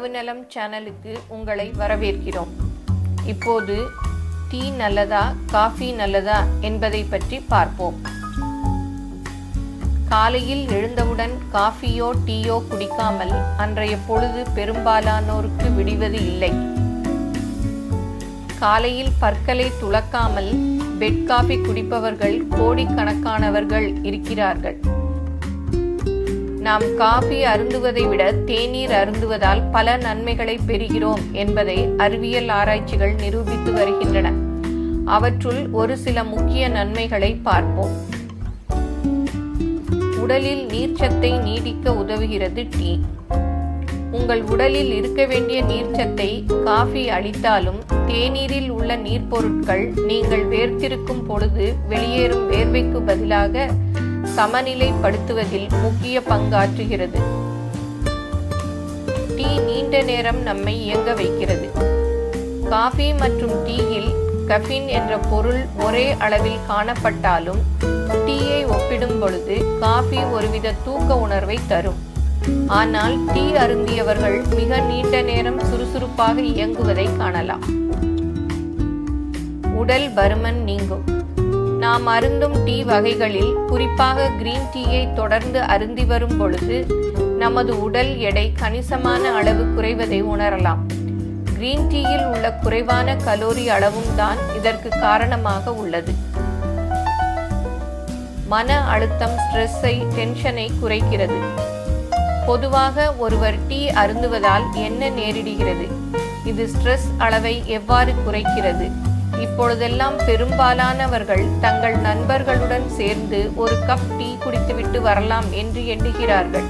உணவு நலம் சேனலுக்கு உங்களை வரவேற்கிறோம். இப்போது டீ நல்லதா காஃபி நல்லதா என்பதை பற்றி பார்ப்போம். காலையில் எழுந்தவுடன் காஃபியோ டீயோ குடிக்காமல் அன்றைய பொழுது பெரும்பாலானோருக்கு விடிவது இல்லை. காலையில் பற்களை துளக்காமல் பெட் காஃபி குடிப்பவர்கள் கோடிக்கணக்கானவர்கள் இருக்கிறார்கள். நாம் காஃபி அருந்துவதை விட தேநீர் அருந்துவதால் பல நன்மைகளை பெறுகிறோம் என்பதை அறிவியல் ஆராய்ச்சிகள் நிரூபித்து வருகின்றன. அவற்றுள் ஒரு சில முக்கிய நன்மைகளை பார்ப்போம். உடலில் நீர்ச்சத்தை நீடிக்க உதவுகிறது டீ. உங்கள் உடலில் இருக்க வேண்டிய நீர்ச்சத்தை காஃபி அளித்தாலும் தேநீரில் உள்ள நீர்ப்பொருட்கள் நீங்கள் வேர்த்திருக்கும் பொழுது வெளியேறும் வேர்வைக்கு பதிலாக சமநிலைப்படுத்துவதில் முக்கிய பங்காற்றுகிறது. டீ நீண்ட நேரம் நம்மை இயங்க வைக்கிறது. காஃபி மற்றும் டீயில் கஃபின் என்ற பொருள் ஒரே அளவில் காணப்பட்டாலும் டீயை ஒப்பிடும் பொழுது காஃபி ஒருவித தூக்க உணர்வை தரும். ஆனால் டீ அருந்தியவர்கள் மிக நீண்ட நேரம் சுறுசுறுப்பாக இயங்குவதை காணலாம். உடல் பருமன் நீங்கும். நாம் அருந்தும் டீ வகைகளில் குறிப்பாக கிரீன் டீயை தொடர்ந்து அருந்தி வரும் பொழுது நமது உடல் எடை கணிசமான அளவு குறைவதை உணரலாம். கிரீன் டீயில் உள்ள குறைவான கலோரி அளவும் தான் இதற்கு காரணமாக உள்ளது. மன அழுத்தம் ஸ்ட்ரெஸ்ஸை டென்ஷனை குறைக்கிறது. பொதுவாக ஒருவர் டீ அருந்துவதால் என்ன நேரிடுகிறது? இது ஸ்ட்ரெஸ் அளவை எவ்வாறு குறைக்கிறது? இப்பொழுதெல்லாம் பெரும்பாலானவர்கள் தங்கள் நண்பர்களுடன் சேர்ந்து ஒரு கப் டீ குடித்துவிட்டு வரலாம் என்று எண்ணுகிறார்கள்.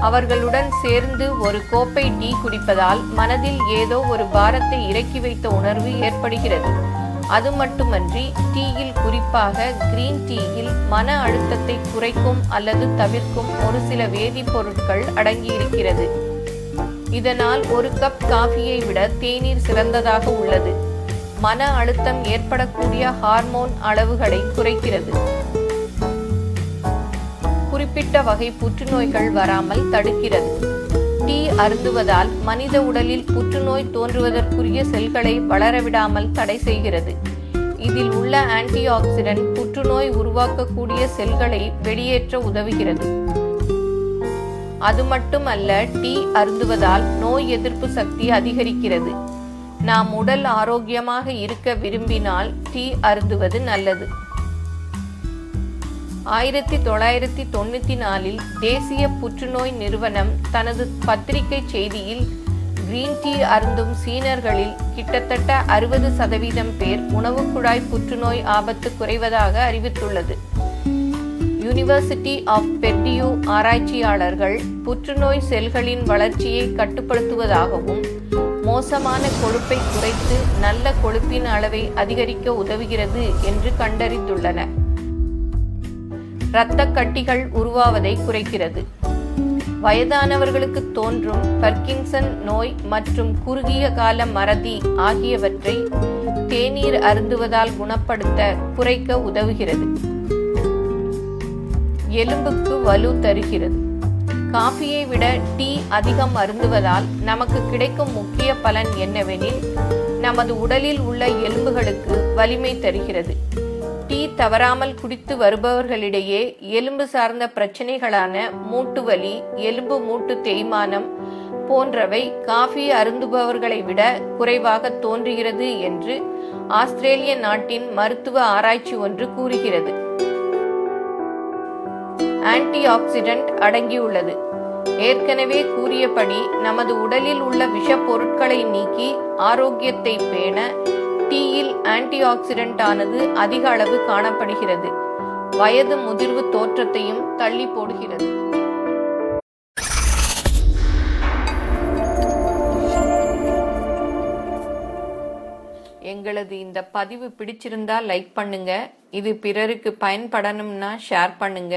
அவர்களுடன் சேர்ந்து ஒரு கோப்பை டீ குடிப்பதால் மனதில் ஏதோ ஒரு பாரத்தை இறக்கி வைத்த உணர்வு ஏற்படுகிறது. அது மட்டுமன்றி டீயில் குறிப்பாக கிரீன் டீயில் மன அழுத்தத்தை குறைக்கும் அல்லது தவிர்க்கும் ஒரு சில வேதிப்பொருட்கள் அடங்கியிருக்கிறது. இதனால் ஒரு கப் காஃபியை விட தேநீர் சிறந்ததாக உள்ளது. மன அழுத்தம் ஏற்படக்கூடிய ஹார்மோன் அளவுகளை குறைக்கிறது. குறிப்பிட்ட வகை புற்றுநோய்கள் வராமல் தடுக்கிறது. டீ அருந்துவதால் மனித உடலில் புற்றுநோய் தோன்றுவதற்குரிய செல்களை வளரவிடாமல் தடை செய்கிறது. இதில் உள்ள ஆன்டி ஆக்சிடென்ட் புற்றுநோய் உருவாக்கக்கூடிய செல்களை வெளியேற்ற உதவுகிறது. அது மட்டுமல்ல டீ அருந்துவதால் நோய் எதிர்ப்பு சக்தி அதிகரிக்கிறது. நாம் உடல் ஆரோக்கியமாக இருக்க விரும்பினால் டீ அருந்துவது நல்லது. ஆயிரத்தி தொள்ளாயிரத்தி தொண்ணூத்தி நாலில் தேசிய புற்றுநோய் நிறுவனம் தனது பத்திரிகை செய்தியில் கிரீன் டீ அருந்தும் சீனர்களில் கிட்டத்தட்ட அறுபது சதவீதம் பேர் உணவு குழாய் புற்றுநோய் ஆபத்து குறைவதாக அறிவித்துள்ளது. யூனிவர்சிட்டி ஆஃப் பெர்டியூ ஆராய்ச்சியாளர்கள் புற்றுநோய் செல்களின் வளர்ச்சியை கட்டுப்படுத்துவதாகவும் மோசமான கொழுப்பை குறைத்து நல்ல கொழுப்பின் அளவை அதிகரிக்க உதவுகிறது என்று கண்டறிந்துள்ளன. இரத்த கட்டிகள் உருவாவதை குறைக்கிறது. வயதானவர்களுக்கு தோன்றும் பர்கின்சன் நோய் மற்றும் குறுகிய கால மறதி ஆகியவற்றை தேநீர் அருந்துவதால் குணப்படுத்த குறைக்க உதவுகிறது. எலும்புக்கு வலு தருகிறது. காஃபியை விட டீ அதிகம் அருந்துவதால் நமக்கு கிடைக்கும் முக்கிய பலன் என்னவெனில் நமது உடலில் உள்ள எலும்புகளுக்கு வலிமை தருகிறது. டீ தவறாமல் குடித்து வருபவர்களிடையே எலும்பு சார்ந்த பிரச்சனைகளான மூட்டு வலி எலும்பு மூட்டு தேய்மானம் போன்றவை காஃபி அருந்துபவர்களை விட குறைவாக தோன்றுகிறது என்று ஆஸ்திரேலிய நாட்டின் மருத்துவ ஆராய்ச்சி ஒன்று கூறுகிறது. ஆன்டி ஆக்சிடென்ட் அடங்கியுள்ளது. ஏற்கனவே கூறியபடி நமது உடலில் உள்ள விஷ பொருட்களை நீக்கி ஆரோக்கியத்தை பேண டீயில் ஆன்டி ஆக்சிடென்ட் ஆனது அதிக அளவு காணப்படுகிறது. வயது முதிர்வு தோற்றத்தையும் தள்ளி போடுகிறது. எங்களது இந்த பதிவு பிடிச்சிருந்தா லைக் பண்ணுங்க. இது பிறருக்கு பயன்படணும்னா ஷேர் பண்ணுங்க.